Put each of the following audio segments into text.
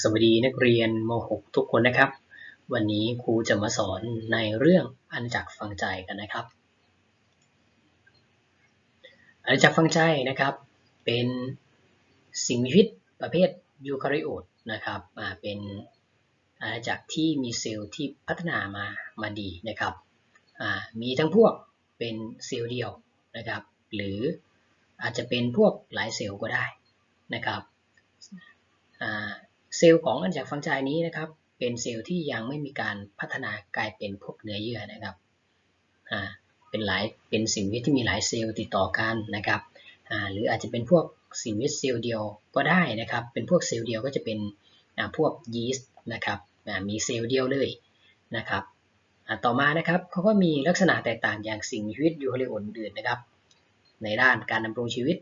สวัสดีนักเรียนม .6 ทุกคนนะครับ วันนี้ครูจะมาสอนในเรื่องอาณาจักรฟังใจกันนะครับอาณาจักรฟังใจนะครับ เป็นสิ่งมีชีวิตประเภทยูคาริโอตนะครับเป็นอาณาจักรที่มีเซลล์ที่พัฒนามามาดีนะครับมีทั้งพวกเป็นเซลล์เดียวนะครับ หรืออาจจะเป็นพวกหลายเซลล์ก็ได้นะครับ เซลล์ของอาณาจักฟังใจนี้นะครับ เป็นเซลล์ที่ยังไม่มีการพัฒนากลายเป็นพวกเนื้อเยื่อนะครับอ่าเป็นหลายเป็นสิ่งมีชีวิที่มีหลายเซลล์ติดต่อกันนะครับอ่าหรืออาจจะเป็นพวกสิ่งมีชีวิเซลล์เดียวก็ได้นะครับ เป็นพวกเซลล์เดียวก็จะเป็นอ่าพวกยีสต์นะครับอ่ามีเซลล์เดียวเลยนะครับอ่าต่อมานะครับเขาก็มีลักษณะแตกต่างอย่างสิ่งมีชีวิตยูคาริโอตอื่นนะครับ ในด้านการดำรงชีวิต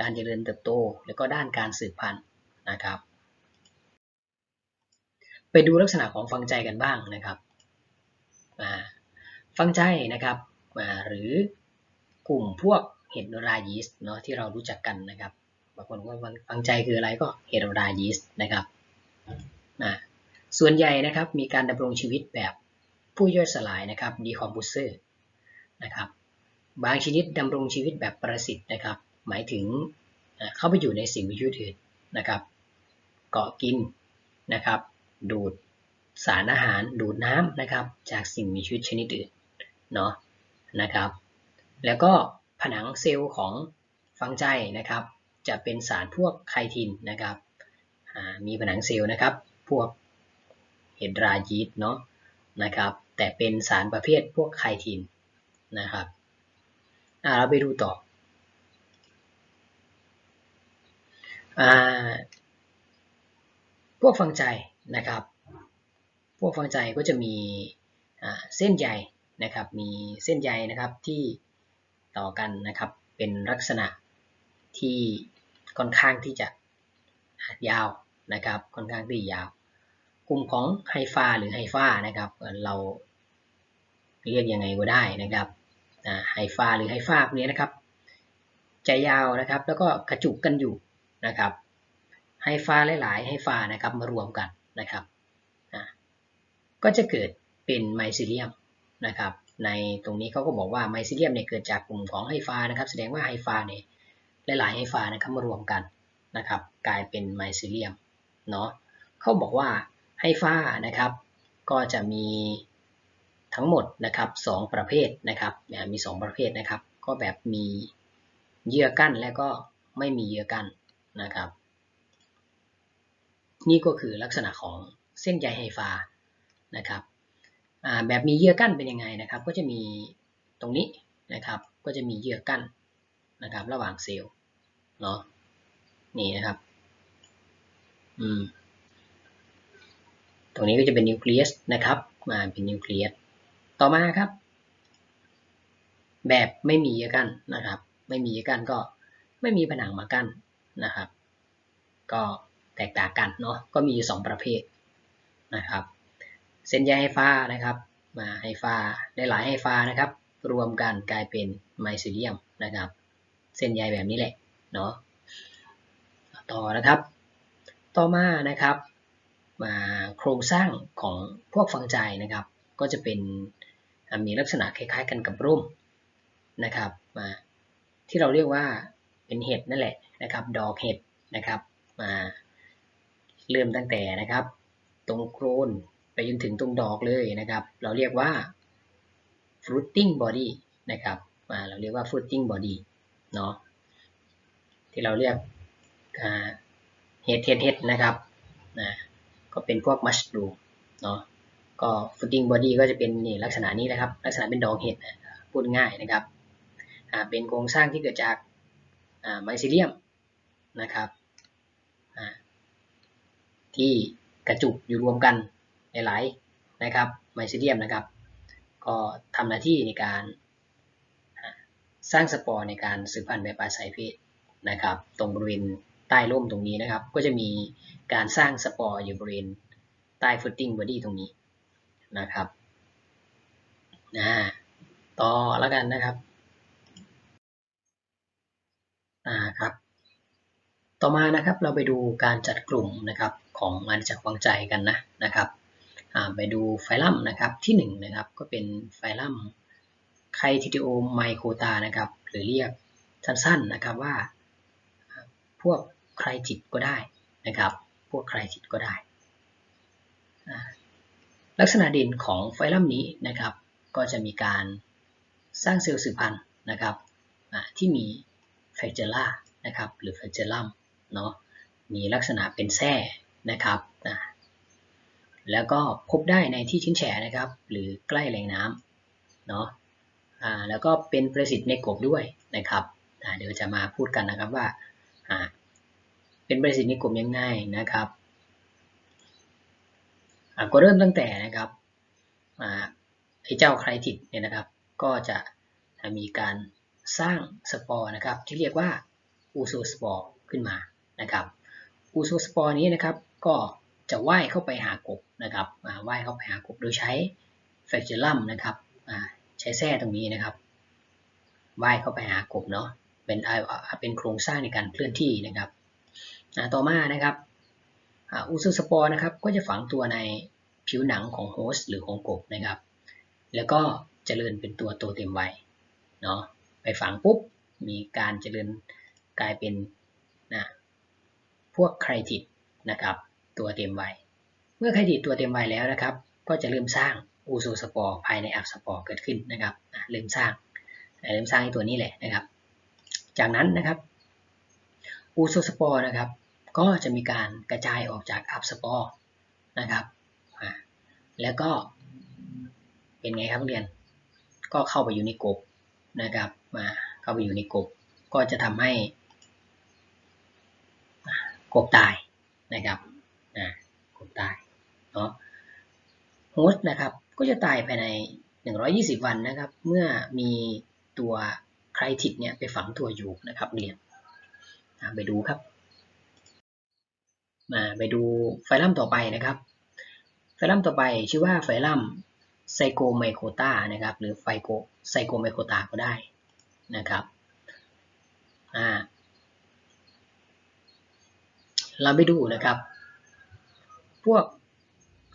การเจริญเติบโต แล้วก็ด้านการสืบพันธุ์นะครับ ไปดูลักษณะของฟังใจกันบ้างนะครับฟังใจนะครับหรือกลุ่มพวกเห็ดรายีสต์เนาะที่เรารู้จักกันนะครับบางคนว่าฟังใจคืออะไรก็เห็ดรายีสต์นะครับส่วนใหญ่นะครับมีการดำรงชีวิตแบบผู้ย่อยสลายนะครับดีคอมโพเซอร์นะครับบางชนิดดำรงชีวิตแบบประสิทธิ์นะครับ หมายถึงเข้าไปอยู่ในสิ่งมีชีวิตอื่นนะครับ เกาะกินนะครับ ดูดสารอาหารดูดน้ำนะครับ จากสิ่งมีชีวิตชนิดอื่นเนาะนะครับ แล้วก็ผนังเซลล์ของฟังใจนะครับ จะเป็นสารพวกไคทินนะครับมีผนังเซลล์นะครับ พวกเฮดรายีตเนาะนะครับ แต่เป็นสารประเภทพวกไคทินนะครับเราไปดูต่ออพวกฟังใจ นะครับ พวกฟังใจก็จะมีเส้นใยนะครับ มีเส้นใยนะครับที่ต่อกันนะครับ เป็นลักษณะที่ค่อนข้างที่จะยาวนะครับ ค่อนข้างที่ยาว กลุ่มของไฮฟาหรือไฮฟานะครับ เราเรียกยังไงก็ได้นะครับไฮฟาหรือไฮฟาพวกนี้นะครับจะยาวนะครับ แล้วก็กระจุกกันอยู่นะครับไฮฟาหลายๆไฮฟานะครับมารวมกัน นะครับก็จะเกิดเป็นไมซิเลียมนะครับในตรงนี้เขาก็บอกว่าไมซิเลียมเนี่ยเกิดจากกลุ่มของไฮฟานะครับแสดงว่าไฮฟาเนี่ยหลายๆไฮฟานะครับมารวมกันนะครับกลายเป็นไมซิเลียมเนาะเขาบอกว่าไฮฟานะครับก็จะมีทั้งหมดนะครับ2ประเภทนะครับมี 2 ประเภทนะครับ ก็แบบมีเยื่อกั้นและก็ไม่มีเยื่อกั้นนะครับ นี่ก็คือลักษณะของเส้นใยไฮฟานะครับแบบมีเยื่อกั้นเป็นยังไงนะครับ ก็จะมีตรงนี้นะครับ ก็จะมีเยื่อกั้นนะครับ ระหว่างเซลล์เนาะนี่นะครับอืมตรงนี้ก็จะเป็นนิวเคลียสนะครับมาเป็นนิวเคลียสต่อมาครับ แบบไม่มีเยื่อกั้นนะครับ ไม่มีเยื่อกั้นก็ไม่มีผนังมากั้นนะครับ ก็ แตกต่างกันเนาะก็มีสองประเภทนะครับ เส้นใยไฮฟ้านะครับมาไฮฟ้าหลายไฮฟ้านะครับ รวมกันกลายเป็นไมซิเลียมนะครับ เส้นใยแบบนี้แหละเนาะต่อนะครับ ต่อมานะครับมาโครงสร้างของพวกฟังใจนะครับ ก็จะเป็นมีลักษณะคล้ายๆกันกับร่มนะครับมาที่เราเรียกว่าเป็นเห็ดนั่นแหละนะครับ ดอกเห็ดนะครับมา เริ่มตั้งแต่นะครับ ตรงโครนไปจนถึงตรงดอกเลยนะครับ เราเรียกว่า fruiting body นะครับเราเรียกว่า fruiting body เนาะที่เราเรียกเห็ดเห็ดเห็ดนะครับนะก็เป็นพวกมัชรูมเนาะก็ฟุตติ้งบอดี้ก็จะเป็นนี่ลักษณะนี้นะครับ ลักษณะเป็นดอกเห็ดพูดง่ายนะครับเป็นโครงสร้างที่เกิดจากไมซิเลียมนะครับ ที่กระจุกอยู่รวมกันหลายๆนะครับไมซิเลียมนะครับ ก็ทำหน้าที่ในการสร้างสปอร์ในการสืบพันธุ์แบบอาศัยเพศนะครับ ตรงบริเวณใต้ร่มตรงนี้นะครับ ก็จะมีการสร้างสปอร์อยู่บริเวณใต้ฟุตติ้งบอดี้ตรงนี้นะครับนะต่อแล้วกันนะครับอ่าครับ ต่อมานะครับเราไปดูการจัดกลุ่มนะครับ ของอาณาจักรวังใจกันนะนะครับไปดูไฟลัมนะครับที่1นนะครับก็เป็นไฟลัมไคทิโอไมโครตานะครับหรือเรียกสั้นๆนะครับว่า พวกใครจิตก็ได้นะครับ พวกใครจิตก็ได้ ลักษณะเด่นของไฟลัมนี้นะครับ ก็จะมีการสร้างเซลล์สืบพันธุ์นะครับที่มีแฟกเจล่านะครับหรือแฟกเจลัมเนาะมีลักษณะเป็นแส้ นะครับนะแล้วก็พบได้ในที่ชื้นแฉะนะครับ หรือใกล้แหล่งน้ำเนาะอ่าแล้วก็เป็นประสิทธิ์ในกบด้วยนะครับเดี๋ยวจะมาพูดกันนะครับว่าอ่าเป็นประสิทธิ์ในกบยังไงนะครับอ่าก็เริ่มตั้งแต่นะครับอ่าไอ้เจ้าใครติดเนี่ยนะครับ ก็จะมีการสร้างสปอร์นะครับ ที่เรียกว่าอูโซสปอร์ขึ้นมานะครับอูโซสปอร์นี้นะครับ ก็จะว่ายเข้าไปหากบนะครับว่ายเข้าไปหากบโดยใช้แฟกเจอรัมนะครับใช้แส้ตรงนี้นะครับว่ายเข้าไปหากบเนาะเป็นเป็นโครงสร้างในการเคลื่อนที่นะครับต่อมานะครับอูโซสปอร์นะครับก็จะฝังตัวในผิวหนังของโฮสต์หรือของกบนะครับ แล้วก็เจริญเป็นตัวโตเต็มวัยเนาะไปฝังปุ๊บมีการเจริญกลายเป็นนะพวกไครติดนะครับ ตัวเต็มวัย เมื่อไครติดตัวเต็มวัยแล้วนะครับ ก็จะเริ่มสร้างอูโซสปอร์ภายในอักสปอร์เกิดขึ้นนะครับเริ่มสร้างเริ่มสร้างตัวนี้แหละนะครับ จากนั้นนะครับอูโซสปอร์นะครับ ก็จะมีการกระจายออกจากอัพสปอร์นะครับแล้วก็เป็นไงครับเรียน ก็เข้าไปอยู่ในกบนะครับ มาเข้าไปอยู่ในกบ ก็จะทำให้กบตายนะครับ นะกบตายเนาะโฮสต์นะครับก็จะตายภายใน 120 วันนะครับ เมื่อมีตัวใครทิดเนี่ยไปฝังตัวอยู่นะครับเรียนไปดูครับ มาไปดูไฟลัมต่อไปนะครับ ไฟลัมต่อไปชื่อว่าไฟลัมไซโกไมโครตานะครับ หรือไฟโกไซโกไมโครตาก็ได้นะครับอ่าเราไปดูนะครับ พวก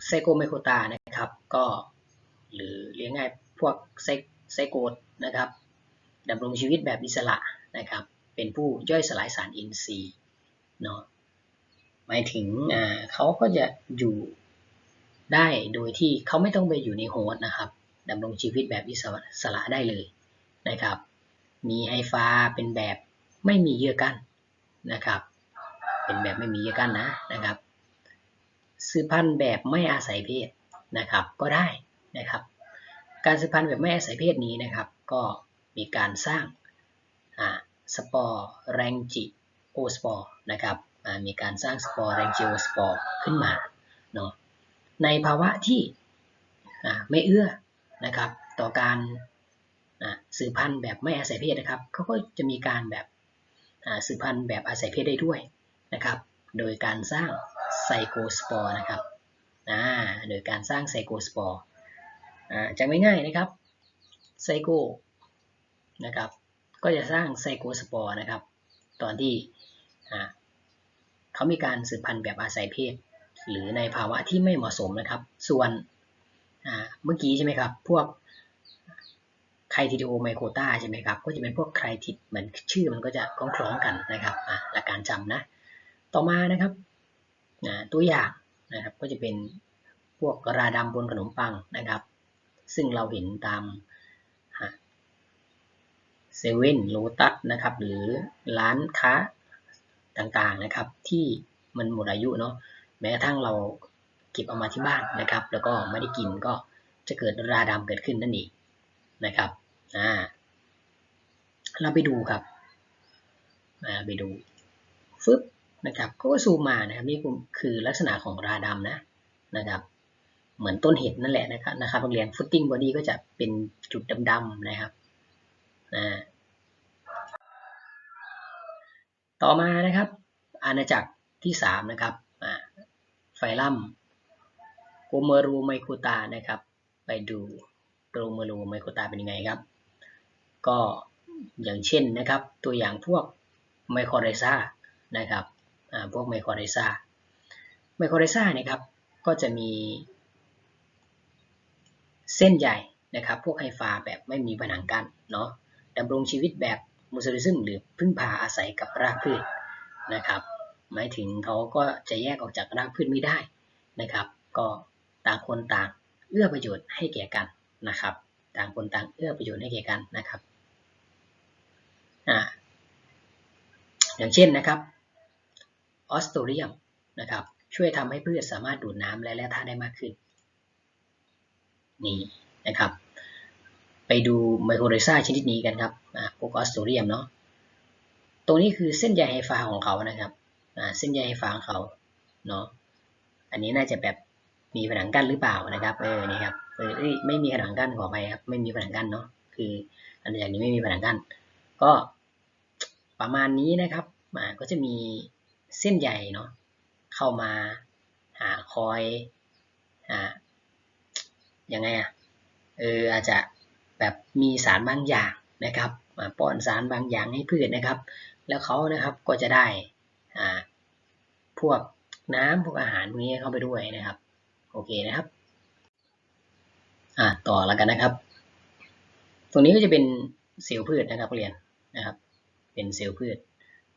ไซโกไมโครตานะครับก็หรือเรียกง่ายพวกไซไซโกดนะครับดำรงชีวิตแบบอิสระนะครับเป็นผู้ย่อยสลายสารอินทรีย์เนาะหมายถึงเขาก็จะอยู่ได้โดยที่เขาไม่ต้องไปอยู่ในโฮสต์นะครับดำรงชีวิตแบบอิสระได้เลยนะครับ มีไฮฟ้าเป็นแบบไม่มีเยื่อกั้นนะครับ เป็นแบบไม่มีเยื่อกั้นนะนะครับ สืบพันธุ์แบบไม่อาศัยเพศนะครับ ก็ได้นะครับ การสืบพันธุ์แบบไม่อาศัยเพศนี้นะครับ ก็มีการสร้างสปอร์แรงจิโอสปอร์นะครับมีการสร้างสปอร์แรงจิโอสปอร์ขึ้นมาเนาะในภาวะที่ไม่เอื้อนะครับต่อการสืบพันธุ์แบบไม่อาศัยเพศนะครับเขาก็จะมีการแบบสืบพันธุ์แบบอาศัยเพศได้ด้วยนะครับ โดยการสร้าง ไซโคสปอร์นะครับโดยการสร้างไซโคสปอร์จำง่ายๆนะครับไซโคนะครับก็จะสร้างไซโคสปอร์นะครับ ตอนที่เขามีการสืบพันธุ์แบบอาศัยเพศ หรือในภาวะที่ไม่เหมาะสมนะครับ ส่วนเมื่อกี้ใช่ไหมครับ พวกไคทิโอไมโครตาใช่ไหมครับ ก็จะเป็นพวกไคทิดเหมือนชื่อมันก็จะคล้องกันนะครับหลักการจำนะ ต่อมานะครับ ตัวอย่างนะครับก็จะเป็นพวกราดำบนขนมปังนะครับ ซึ่งเราเห็นตามเซเว่นโลตัสนะครับ หรือร้านค้าต่างๆนะครับ ที่มันหมดอายุเนาะแม้กระทั่งเราเก็บเอามาที่บ้านนะครับ แล้วก็ไม่ได้กินก็จะเกิดราดำเกิดขึ้นนั่นเองนะครับอ่าเราไปดูครับมาไปดูฟึบ นะครับก็ซูมมานะครับนี่คือลักษณะของราดำนะนะครับ เหมือนต้นเห็ดนั่นแหละนะครับนะครับนักเรียนฟุตติ้งบอดี้ก็จะเป็นจุดดำๆนะครับนะต่อมานะครับ อาณาจักรที่ 3 นะครับไฟลัมโกเมรูไมโครตานะครับ ไปดูโกเมรูไมโครตาเป็นยังไงครับ ก็อย่างเช่นนะครับ ตัวอย่างพวกไมโครไรซานะครับ พวกไมโครไรซาไมโครไรซ่านะครับก็จะมีเส้นใยนะครับ พวกไฮฟาแบบไม่มีผนังกั้นเนาะดำรงชีวิตแบบมูสลิซึมหรือพึ่งพาอาศัยกับรากพืชนะครับ หมายถึงเขาก็จะแยกออกจากรากพืชไม่ได้นะครับ ก็ต่างคนต่างเอื้อประโยชน์ให้แก่กันนะครับ ต่างคนต่างเอื้อประโยชน์ให้แก่กันนะครับ อ่า อย่างเช่นนะครับ ออสโตเรียมนะครับช่วยทำให้พืชสามารถดูดน้ำและแร่ธาตุได้มากขึ้นนี่นะครับไปดูไมโครไรซ่าชนิดนี้กันครับพวกออสโตเรียมเนาะตรงนี้คือเส้นใยไฮฟ้าของเขานะครับเส้นใยไฮฟ้าของเขาเนาะอันนี้น่าจะแบบมีผนังกั้นหรือเปล่านะครับเออนี่ครับเออไม่มีผนังกั้นขอไปครับไม่มีผนังกั้นเนาะคืออันอย่างนี้ไม่มีผนังกั้น ก็ประมาณนี้นะครับก็จะมี เส้นใยเนาะเข้ามาหาคอยหายังไงอะเอออาจจะแบบมีสารบางอย่างนะครับมาป้อนสารบางอย่างให้พืชนะครับ แล้วเขานะครับก็จะได้อ่าพวกน้ำพวกอาหารพวกนี้เข้าไปด้วยนะครับ โอเคนะครับอ่าต่อแล้วกันนะครับ ตรงนี้ก็จะเป็นเซลล์พืชนะครับเรียนนะครับ เป็นเซลล์พืช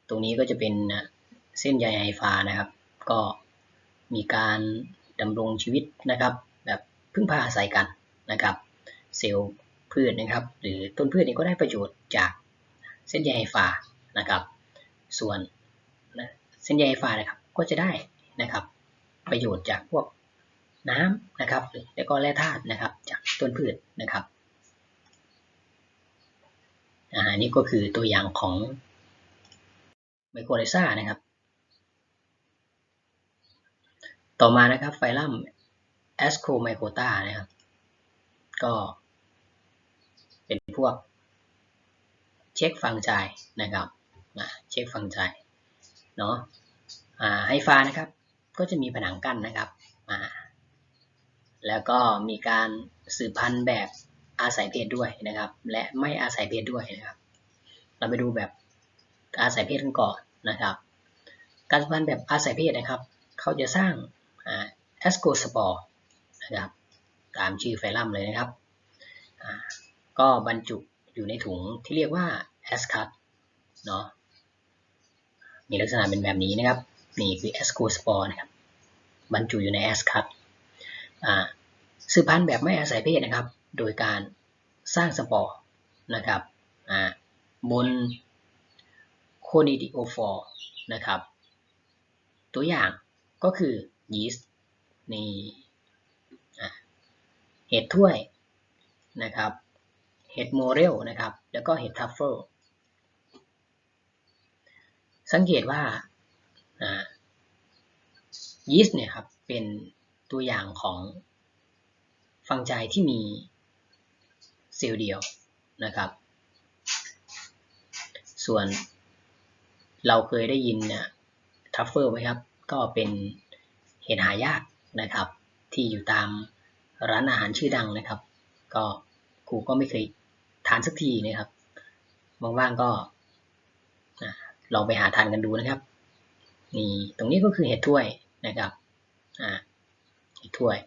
ตรงนี้ก็จะเป็น เส้นใยไฮฟ้านะครับ ก็มีการดำรงชีวิตนะครับ แบบพึ่งพาอาศัยกันนะครับ เซลล์พืชนะครับ หรือต้นพืชนี่ก็ได้ประโยชน์จากเส้นใยไฮฟ้านะครับ ส่วนเส้นใยไฮฟานะครับก็จะได้นะครับ ประโยชน์จากพวกน้ำนะครับแล้วก็แร่ธาตุนะครับ จากต้นพืชนะครับอ่านี่ก็คือตัวอย่างของไมโครไรซ่านะครับ ต่อมานะครับไฟลัมแอสโคไมโครตานะครับ ก็เป็นพวกเช็คฟังใจนะครับเช็คฟังใจเนาะไฮฟ้านะครับ ก็จะมีผนังกั้นนะครับ แล้วก็มีการสืบพันธุ์แบบอาศัยเพศด้วยนะครับ และไม่อาศัยเพศด้วยนะครับ เราไปดูแบบอาศัยเพศกันก่อนนะครับ การสืบพันธุ์แบบอาศัยเพศนะครับ เขาจะสร้าง แอสโกสปอร์นะครับตามชื่อไฟลัมเลยนะครับ ก็บรรจุอยู่ในถุงที่เรียกว่าแอสคัตเนาะมีลักษณะเป็นแบบนี้นะครับ นี่คือแอสโกสปอร์นะครับบรรจุอยู่ในแอสคัตสืบพันธุ์แบบไม่อาศัยเพศนะครับ โดยการสร้างสปอร์นะครับบนโคนิดิโอฟอร์นะครับ ตัวอย่างก็คือ ยีสต์นี่เห็ดถ้วยนะครับ เห็ดโมเรลนะครับ แล้วก็เห็ดทัฟเฟิลสังเกตว่ายีสต์เนี่ยครับเป็นตัวอย่างของฟังใจที่มีเซลล์เดียวนะครับ ส่วนเราเคยได้ยินเนี่ยทัฟเฟิลไหมครับ ก็เป็น เห็ดหายากนะครับ ที่อยู่ตามร้านอาหารชื่อดังนะครับ ก็ครูก็ไม่เคยทานสักทีนะครับว่างๆก็ลองไปหาทานกันดูนะครับนี่ตรงนี้ก็คือเห็ดถ้วยนะครับอ่าเห็ดถ้วย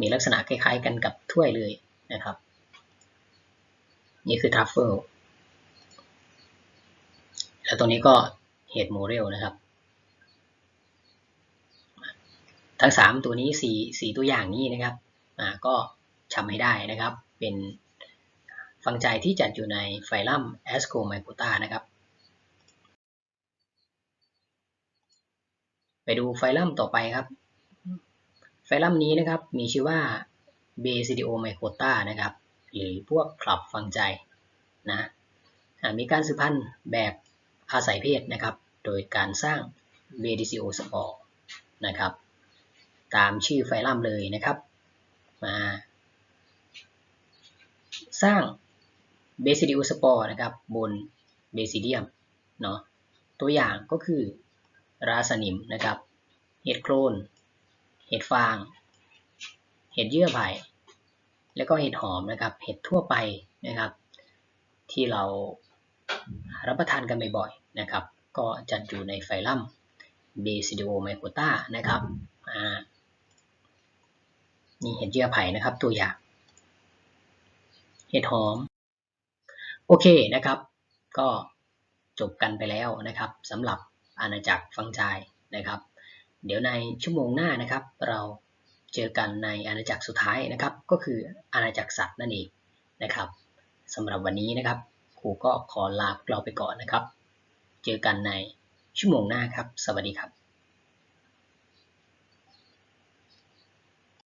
มีลักษณะคล้ายๆกันกับถ้วยเลยนะครับ นี่คือทัฟเฟิลแล้วตรงนี้ก็เห็ดโมเรลนะครับ ทั้งสามตัวนี้สีตัวอย่างนี้นะครับก็จำให้ได้นะครับ เป็นฟังใจที่จัดอยู่ในไฟลัมแอสโคไมโคตานะครับ ไปดูไฟลัมต่อไปครับ ไฟลัมนี้นะครับมีชื่อว่าเบซิดิโอไมโคตานะครับ หรือพวกคลับฟังใจนะมีการสืบพันธุ์แบบอาศัยเพศนะครับ โดยการสร้างเบดิซิโอสปอร์นะครับ ตามชื่อไฟลัมเลยนะครับ มาสร้างเบซิดิโอสปอร์นะครับบนเบซิเดียมเนาะตัวอย่างก็คือราสนิมนะครับ เห็ดโครนเห็ดฟาง เห็ดเยื่อไผ่ แล้วก็เห็ดหอมนะครับ เห็ดทั่วไปนะครับ ที่เรารับประทานกันบ่อยๆนะครับ ก็จัดอยู่ในไฟลัมเดซิโดไมโคตานะครับอ่า นี่เห็ดเยื่อไผ่นะครับ ตัวอย่าง เห็ดหอม โอเคนะครับ ก็จบกันไปแล้วนะครับสำหรับอาณาจักรฟังใจนะครับ เดี๋ยวในชั่วโมงหน้านะครับ เราเจอกันในอาณาจักรสุดท้ายนะครับ ก็คืออาณาจักรสัตว์นั่นเองนะครับสำหรับวันนี้นะครับครูก็ขอลาเราไปก่อนนะครับ เจอกันในชั่วโมงหน้าครับ สวัสดีครับ